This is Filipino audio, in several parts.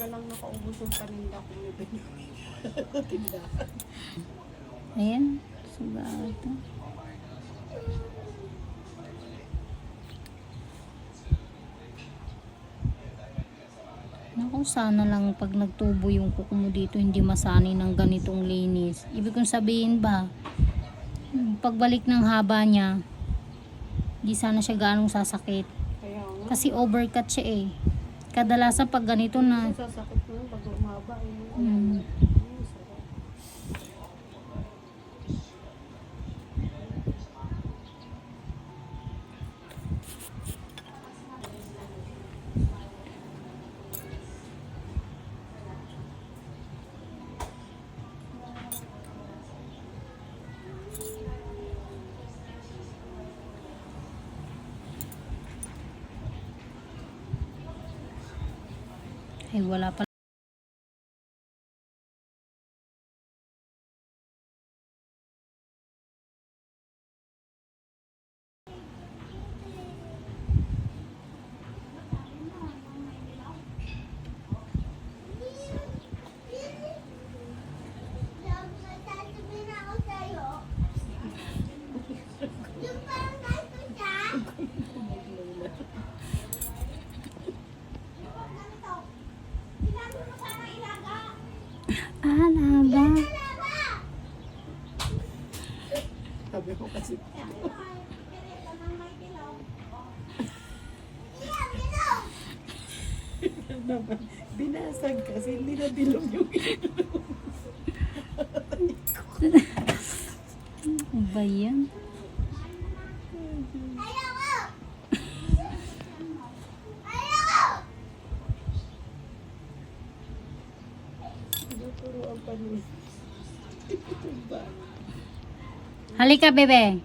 na lang nakaubos yung paninda ko ni Ben. Tinda. Ayan. Suga ito. Naku, sana lang pag nagtubo yung kuko mo dito, hindi masanay ng ganitong linis. Ibig kong sabihin ba, pagbalik ng haba niya, hindi sana siya ganong sasakit. Kasi overcut siya eh. Kadalasan pag ganito na, ay wala pa. Alaga. Sabi ko kasi. naman, binasag kasi hindi na bilog yung ilong. Ano ba yan? Halika, bebe.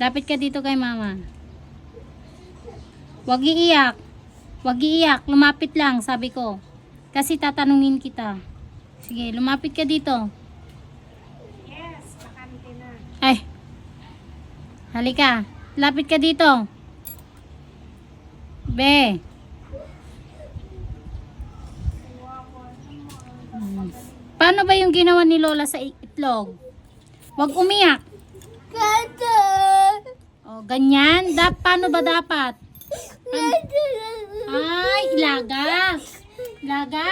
Lapit ka dito kay mama. Huwag iiyak. Huwag iiyak. Lumapit lang, sabi ko. Kasi tatanungin kita. Sige, lumapit ka dito. Yes, bakante na. Ay. Halika. Lapit ka dito. Be. Paano ba yung ginawa ni Lola sa itlog? Huwag umiyak. O, ganyan? Da paano ba dapat? Ay, ilaga. Ilaga?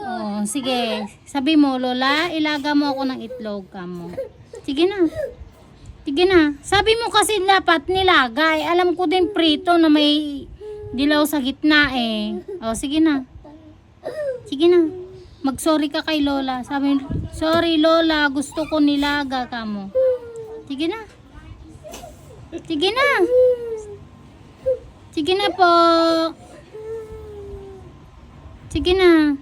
Oh, sige. Sabi mo, Lola, ilaga mo ako ng itlog ka mo. Sige na. Sige na. Sabi mo kasi dapat nilagay. Alam ko din prito na may dilaw sa gitna eh. Oh, sige na. Sige na. Mag-sorry ka kay Lola. Sabi, sorry Lola, gusto ko nilaga ka mo. Sige na. Sige na. Sige na po. Sige na.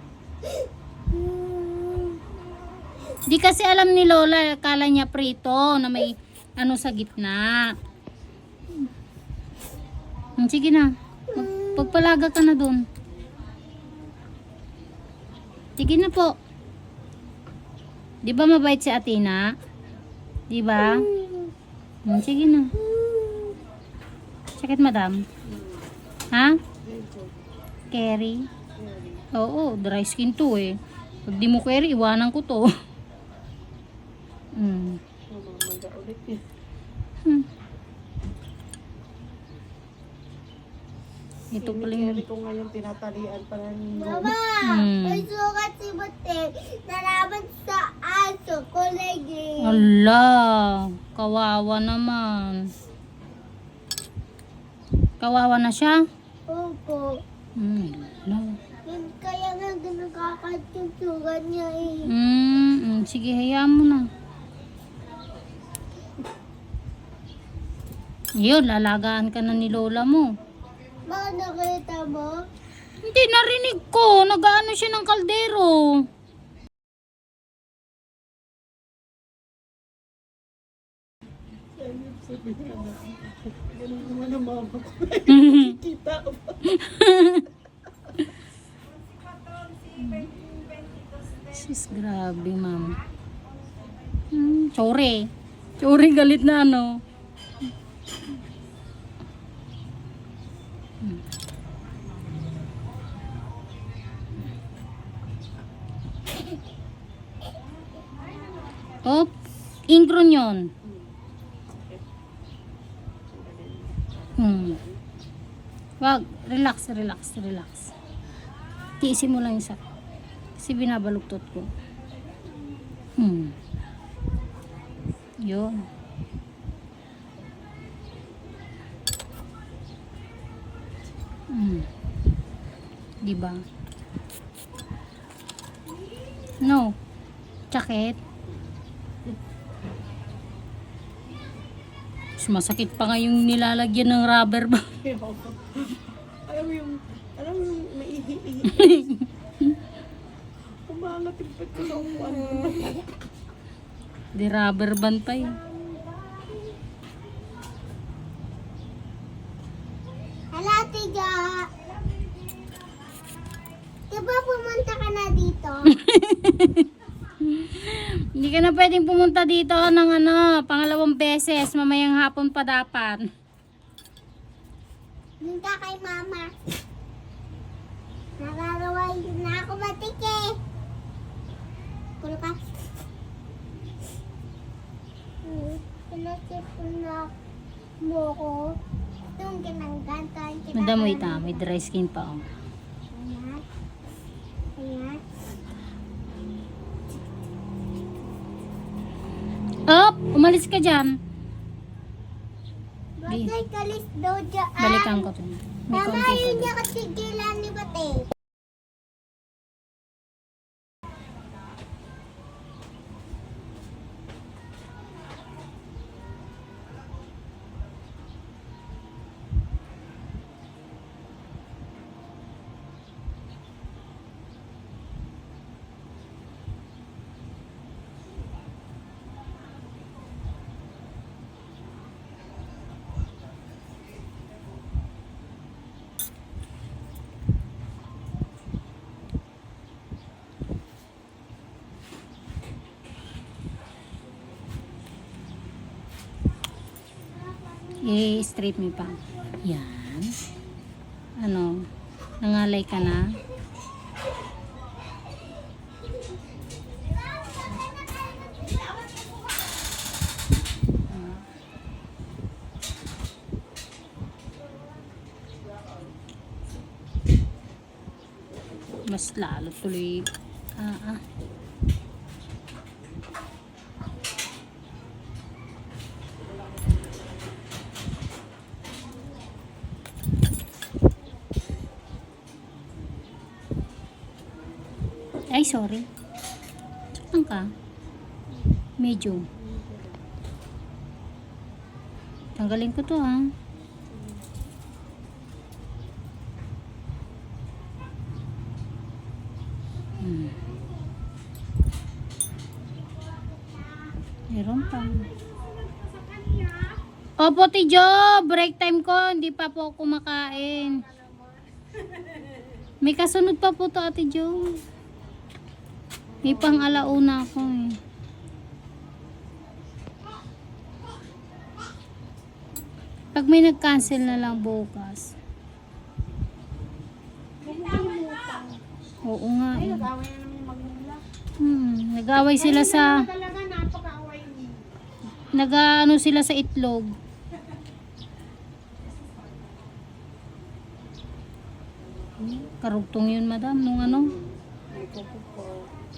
Di kasi alam ni Lola, kala niya prito na may ano sa gitna. Hmm, Sige na. Pagpalaga ka na dun. Sige na po. Di ba mabait si Atina? Di ba? Hmm, sige na. Sakit madam? Ha? Medyo. Oo, dry skin to eh. Pag di mo carry, iwanan ko to. mm. Yun. Hmm. Ito pala yung... Ko ngayon, tinatalian pa ng Mama, Hmm. may sukat si Bute. Nalaman sa aso ko lagi. Ala, kawawa naman. Kawawa na siya? Opo. Hmm, ala. Yun kaya nga nagkakat yung niya eh. Hmm, hmm, sige, hayaan mo na. Yun, lalagaan ka na ni Lola mo. Baka nakita mo? Hindi, narinig ko. Nagaano siya ng kaldero. Na, ganun naman ang mama ko. Kita ko Grabe, ma'am. Hmm, sorry. Sorry, galit na ano. Hmm. Ingron yun. Hmm. Wag, relax, relax, relax. Tiisin mo lang isa. Kasi binabaluktot ko. Hmm. Yun. Hmm. Diba? No. Sakit. Mas masakit pa nga yung nilalagyan ng rubber ba? alam mo yung, alam mo yung maihi-ihi. Pet ko sa upuan. Di rubber band pa yun. Hala, tiga. Diba pumunta ka na dito? Hindi ka na pwedeng pumunta dito ng ano, pangalawang beses. Mamayang hapon pa dapat. Ka kay mama. Nararaway na ako matike. Kulo ka. Hmm, Pinasipon na mo ko. Itong kinanggantan. Madam, wait ah. May dry skin pa oh. Ayan. Ayan. Up! Umalis ka dyan. Batay kalis daw dyan. Balikan ko to. May Mama, konti pa yun doon. niya katigilan ni Batay. I-straight mo pa. Yan. Ano? Nangalay ka na? Mas lalo tuloy. Ah, ah. Sorry. Saan ka? Medyo. Tanggalin ko to ha. Hmm. Meron pa. Opo, Tijo. Break time ko. Hindi pa po kumakain. May kasunod pa po to, Ate Jo. May pang alauna ako eh. Pag may nag-cancel na lang bukas. Oo nga eh. Hmm, nag-away sila sa nag-ano sila sa itlog. Karugtong yun, madam, nung ano.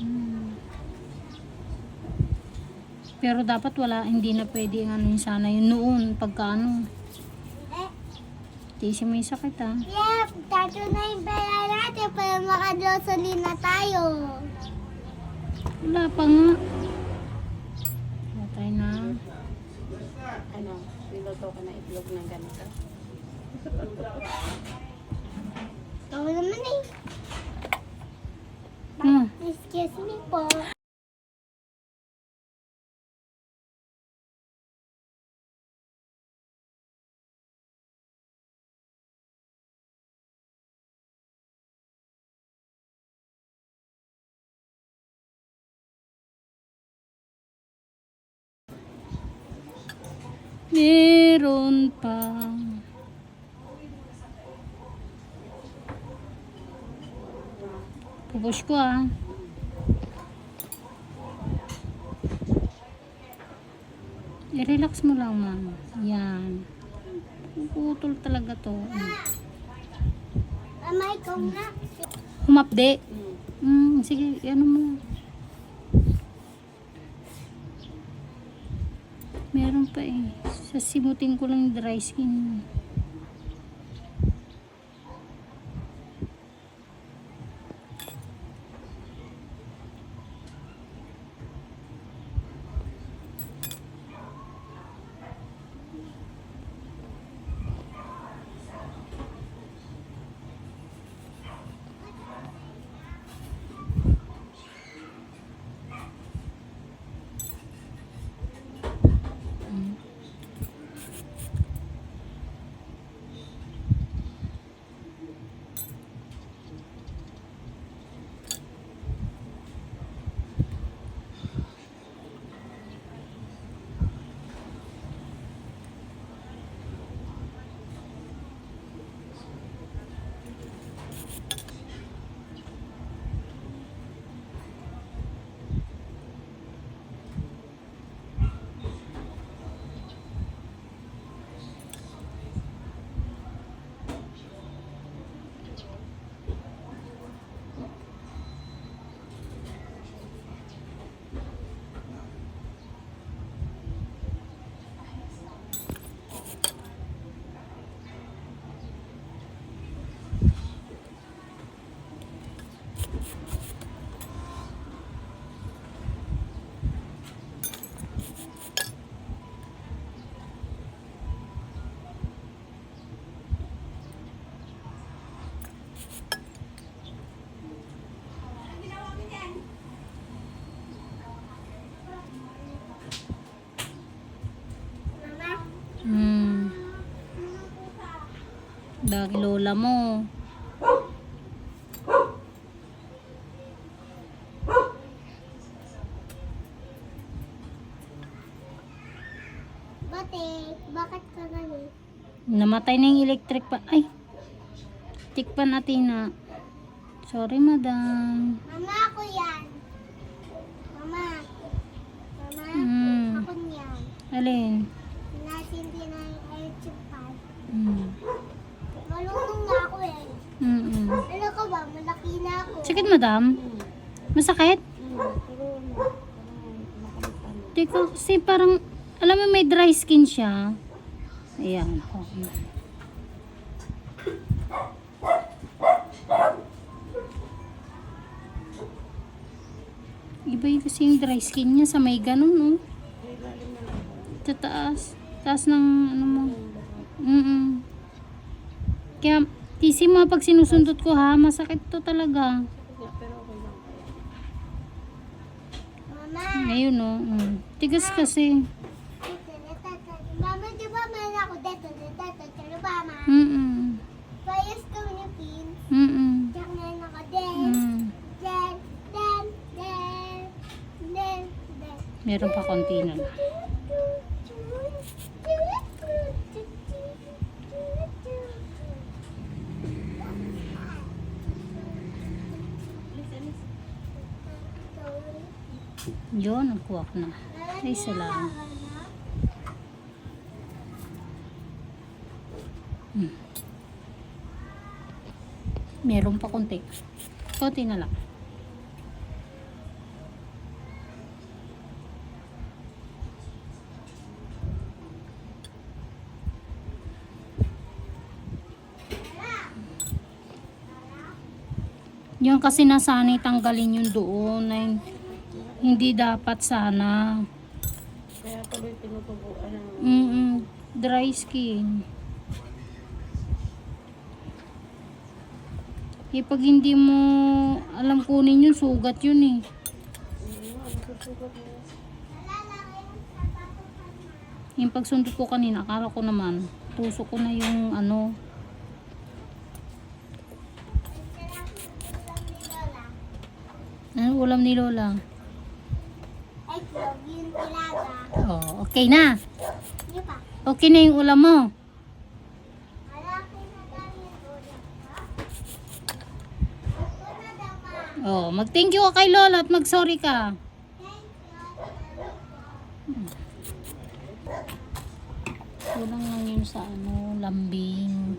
Hmm. Pero dapat wala, hindi na pwede ang ano yun sana yun noon, pagka ano. Tiisin mo yung sakit ha. yeah, tato na yung pera natin para makadosali na tayo. Wala pa nga. Patay na. Ano, niluto ko na itlog ng ganito. Ako naman eh. Hmm. Excuse me po. Meron pa. Pupush ko ah. I-relax mo lang, ma'am. Yan. Puputol talaga to. Mama, ikaw na. Humapde. Mm, sige, ano mo. Meron pa eh. Sasimutin ko lang dry skin. Dagi lola mo. bate, bakit ka ganun? Namatay na yung electric pa. Ay. Tik pa natin na. Sorry, madam. Mama, ako yan. Mama. Mama, Hmm. ako niyan. Alin? Nasindi na yung electric fan. Hmm. Malunong na ako eh. Mm-mm. Ano ka ba? Malaki na ako. Sakit, madam? Masakit? Teka, kasi parang, alam mo may dry skin siya. Ayan. Okay. Iba yung kasi yung dry skin niya sa may ganun, no? Sa taas. Taas ng ano mo. Mm Kaya, tisi mo pag sinusundot ko ha, masakit to talaga. Mama. Ayun, no? Mm. Tigas kasi. Mama, di ba meron ako dito, dito, dito, mama? Mm-mm. Payas ko ni Pin. Mm-mm. Diyak meron ako din. Mm. Den, den, den, den, den. Meron pa konti na lang. Yun, nakuha ko na. Ay, salamat. Hmm. Meron pa konti. Konti na lang. Yung kasi nasanay tanggalin yung doon hin- hindi dapat sana. Kaya tuloy tinutubuan ng Mm dry skin. Eh, pag hindi mo alam kunin yun, sugat yun eh. Yung pagsundot ko kanina, akala ko naman, tusok ko na yung ano, ano ulam ni Lola. Oh, okay na. Okay na yung ulam mo. Oh, mag-thank you ka kay Lola at mag-sorry ka. Thank you. Kulang lang yun sa ano, lambing.